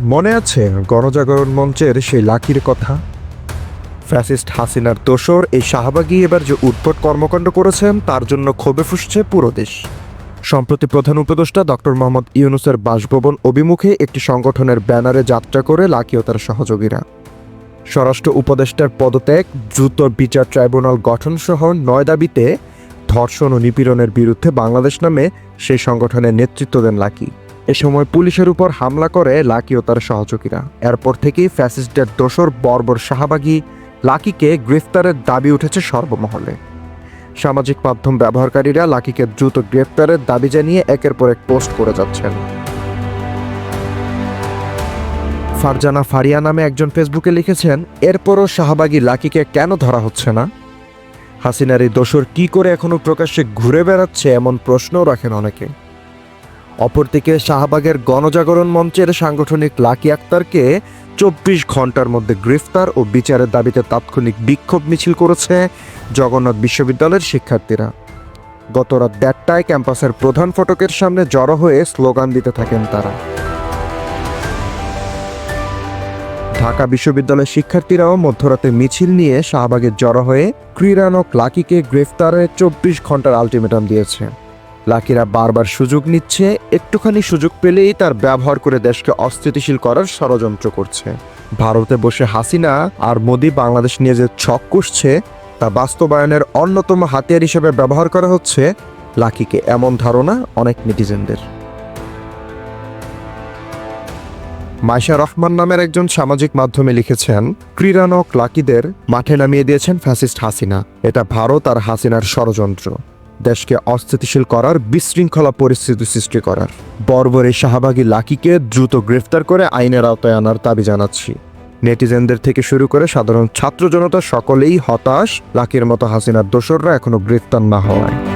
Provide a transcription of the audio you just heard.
মনে আছে গণজাগরণ মঞ্চের সেই লাকির কথা? ফ্যাসিস্ট হাসিনার দোসর এই শাহবাগী এবার যে উৎপট কর্মকাণ্ড করেছেন, তার জন্য ক্ষোভে ফুসছে পুরো দেশ। সম্প্রতি প্রধান উপদেষ্টা ডক্টর মোহাম্মদ ইউনুসের বাসভবন অভিমুখে একটি সংগঠনের ব্যানারে যাত্রা করে লাকি ও তার সহযোগীরা। স্বরাষ্ট্র উপদেষ্টার পদত্যাগ, দ্রুত বিচার ট্রাইব্যুনাল গঠন সহ নয় দাবিতে ধর্ষণ ও নিপীড়নের বিরুদ্ধে বাংলাদেশ নামে সেই সংগঠনের নেতৃত্ব দেন লাকি। এ সময় পুলিশের উপর হামলা করে লাকি ও তার সহযোগীরা। এরপর থেকেই ফ্যাসিস্টদের দোসর বর্বর শাহবাগী লাকিকে গ্রেফতারের দাবি উঠেছে সর্বমহলে। সামাজিক মাধ্যম ব্যবহারকারীরা লাকিকে দ্রুত গ্রেফতারের দাবি জানিয়ে একের পর এক পোস্ট করে যাচ্ছেন। ফারজানা ফারিয়া নামে একজন ফেসবুকে লিখেছেন, এরপরও শাহবাগী লাকিকে কেন ধরা হচ্ছে না? হাসিনার এই দোসর কি করে এখনও প্রকাশ্যে ঘুরে বেড়াচ্ছে এমন প্রশ্নও রাখেন অনেকে। অপরদিকে শাহবাগের গণজাগরণ মঞ্চের সাংগঠনিক লাকি আক্তারকে চব্বিশ ঘণ্টার মধ্যে গ্রেফতার ও বিচারের দাবিতে তাৎক্ষণিক বিক্ষোভ মিছিল করেছে জগন্নাথ বিশ্ববিদ্যালয়ের শিক্ষার্থীরা। গত রাত দেড়টায় ক্যাম্পাসের প্রধান ফটকের সামনে জড়ো হয়ে স্লোগান দিতে থাকেন তারা। ঢাকা বিশ্ববিদ্যালয়ের শিক্ষার্থীরাও মধ্যরাতে মিছিল নিয়ে শাহবাগের জড়ো হয়ে ক্রীড়ানক লাকিকে গ্রেফতারের চব্বিশ ঘণ্টার আলটিমেটাম দিয়েছে। লাকিরা বারবার সুযোগ নিচ্ছে, একটুখানি সুযোগ পেলেই তার ব্যবহার করে দেশকে অস্থিতিশীল করার ষড়যন্ত্র করছে। ভারতে বসে হাসিনা আর মোদি বাংলাদেশ নিয়ে যে ছক কষছে, তা বাস্তবায়নের অন্যতম হাতিয়ার হিসেবে ব্যবহার করা হচ্ছে লাকিকে এমন ধারণা অনেক নেটিজেনদের। মাইশা রহমান নামের একজন সামাজিক মাধ্যমে লিখেছেন, ক্রীড়ানক লাকিদের মাঠে নামিয়ে দিয়েছেন ফ্যাসিস্ট হাসিনা। এটা ভারত আর হাসিনার ষড়যন্ত্র। দেশকে অস্থিতিশীল করার বিশৃঙ্খলা পরিস্থিতি সৃষ্টি করার। বর্বরে শাহবাগী লাকিকে দ্রুত গ্রেফতার করে আইনের আওতায় আনার দাবি জানাচ্ছি। নেটিজেনদের থেকে শুরু করে সাধারণ ছাত্র জনতা সকলেই হতাশ। লাকির মতো হাসিনার দোসররা এখনও গ্রেফতার না হওয়ায়।